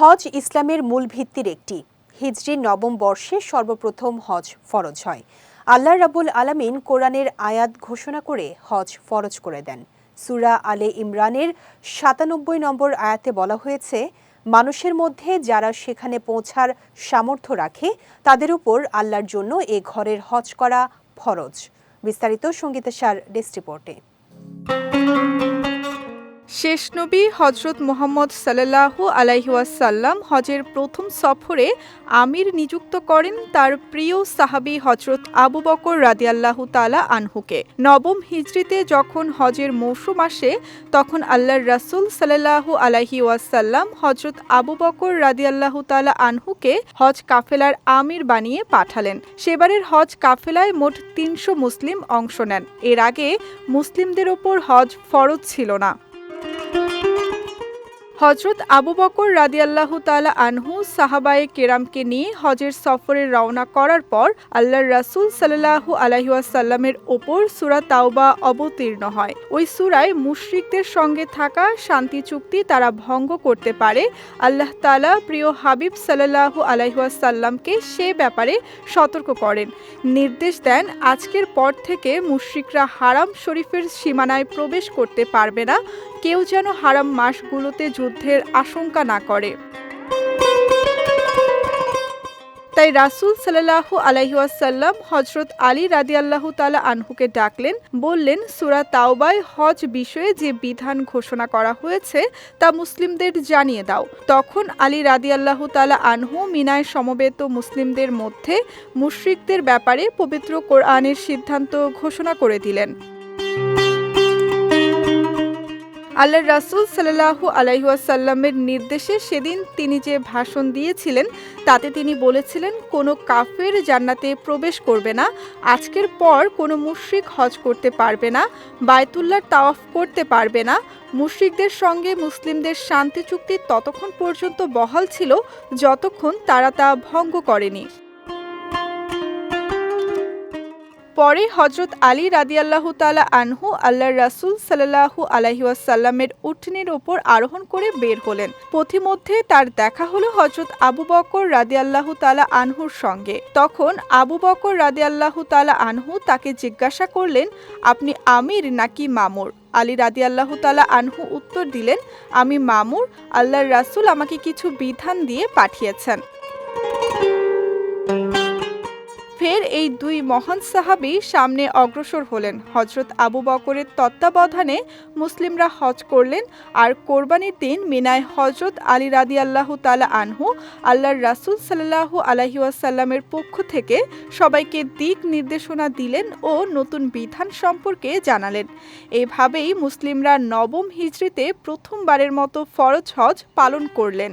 হজ ইসলামের মূল ভিত্তির একটি। হিজরি নবম বর্ষে সর্বপ্রথম হজ ফরজ হয়। আল্লাহ রাবুল আলামিন কোরআনের আয়াত ঘোষণা করে হজ ফরজ করে দেন। সুরা আলে ইমরানের সাতানব্বই নম্বর আয়াতে বলা হয়েছে, মানুষের মধ্যে যারা সেখানে পৌঁছার সামর্থ্য রাখে, তাদের উপর আল্লাহর জন্য এ ঘরের হজ করা ফরজ। বিস্তারিত সঙ্গীতাসার ডেস্ক রিপোর্টে। শেষ নবী হজরত মোহাম্মদ সাল্লাহু আলাইহাসাল্লাম হজের প্রথম সফরে আমির নিযুক্ত করেন তার প্রিয় সাহাবি হজরত আবু বকর রাদিয়াল্লাহু তালা আনহুকে। নবম হিজড়িতে যখন হজের মৌসুম আসে, তখন আল্লাহর রাসুল সাল্লাহু আলাহি ওয়াসাল্লাম হজরত আবু বকর রাদিয়াল্লাহু তালা আনহুকে হজ কাফেলার আমির বানিয়ে পাঠালেন। সেবারের হজ কাফেলায় মোট তিনশো মুসলিম অংশ নেন। এর আগে মুসলিমদের ওপর হজ ফরজ ছিল না। হজরত আবু বকর রাদিয়াল্লাহু তালা আনহু সাহাবায়ে কেরামকে নিয়ে হজের সফরে রওনা করার পর আল্লাহর রাসূল সাল্লাল্লাহু আলাইহাসাল্লামের ওপর সুরা তাওবা অবতীর্ণ হয়। ওই সুরায় মুশরিকদের সঙ্গে থাকা শান্তি চুক্তি তারা ভঙ্গ করতে পারে। আল্লাহ তালা প্রিয় হাবিব সাল্লাল্লাহু আলাইহাসাল্লামকে সে ব্যাপারে সতর্ক করেন। নির্দেশ দেন, আজকের পর থেকে মুশরিকরা হারাম শরীফের সীমানায় প্রবেশ করতে পারবে না। কেউ যেন হারাম মাসগুলোতে যুদ্ধের আশঙ্কা না করে। তাই রাসুল সাল্লাহ আলাইহাসাল্লাম হজরত আলী রাদি আল্লাহ তালা আনহুকে ডাকলেন, বললেন, সুরা তাওবায় হজ বিষয়ে যে বিধান ঘোষণা করা হয়েছে তা মুসলিমদের জানিয়ে দাও। তখন আলী রাদি আল্লাহ তালা আনহু মিনায় সমবেত মুসলিমদের মধ্যে মুশরিকদের ব্যাপারে পবিত্র কোরআনের সিদ্ধান্ত ঘোষণা করে দিলেন। আল্লাহ রাসুল সাল্লাহু আলাইহাসাল্লামের নির্দেশে সেদিন তিনি যে ভাষণ দিয়েছিলেন, তাতে তিনি বলেছিলেন, কোনো কাফের জান্নাতে প্রবেশ করবে না, আজকের পর কোনো মুশ্রিক হজ করতে পারবে না বায়তুল্লার তাওয়াফ করতে পারবে না, মুশ্রিকদের সঙ্গে মুসলিমদের শান্তি চুক্তি ততক্ষণ পর্যন্ত বহাল ছিল, যতক্ষণ তারা তা ভঙ্গ করেনি। পরে হজরত আলী রাদিয়াল্লাহু তালা আনহু আল্লাহ রাসুল সাল্লাহু আলহিউসাল্লামের উঠনির ওপর আরোহণ করে বের হলেন। পথিমধ্যে তার দেখা হলো হজরত আবু বকর রাদিয়াল্লাহু তালা আনহুর সঙ্গে। তখন আবু বকর রাদিয়াল্লাহু তালা আনহু তাকে জিজ্ঞাসা করলেন, আপনি আমির নাকি মামুর? আলী রাদি আল্লাহ তালা আনহু উত্তর দিলেন, আমি মামুর, আল্লাহর রাসুল আমাকে কিছু বিধান দিয়ে পাঠিয়েছেন। ফের এই দুই মহান সাহাবি সামনে অগ্রসর হলেন। হজরত আবু বকরের তত্ত্বাবধানে মুসলিমরা হজ করলেন আর কোরবানির দিন মিনায় হজরত আলী রাদি আল্লাহ তালা আনহু আল্লাহর রাসুল সাল্লাহু আলহিউসাল্লামের পক্ষ থেকে সবাইকে দিক নির্দেশনা দিলেন ও নতুন বিধান সম্পর্কে জানালেন। এভাবেই মুসলিমরা নবম হিজড়িতে প্রথমবারের মতো ফরজ হজ পালন করলেন।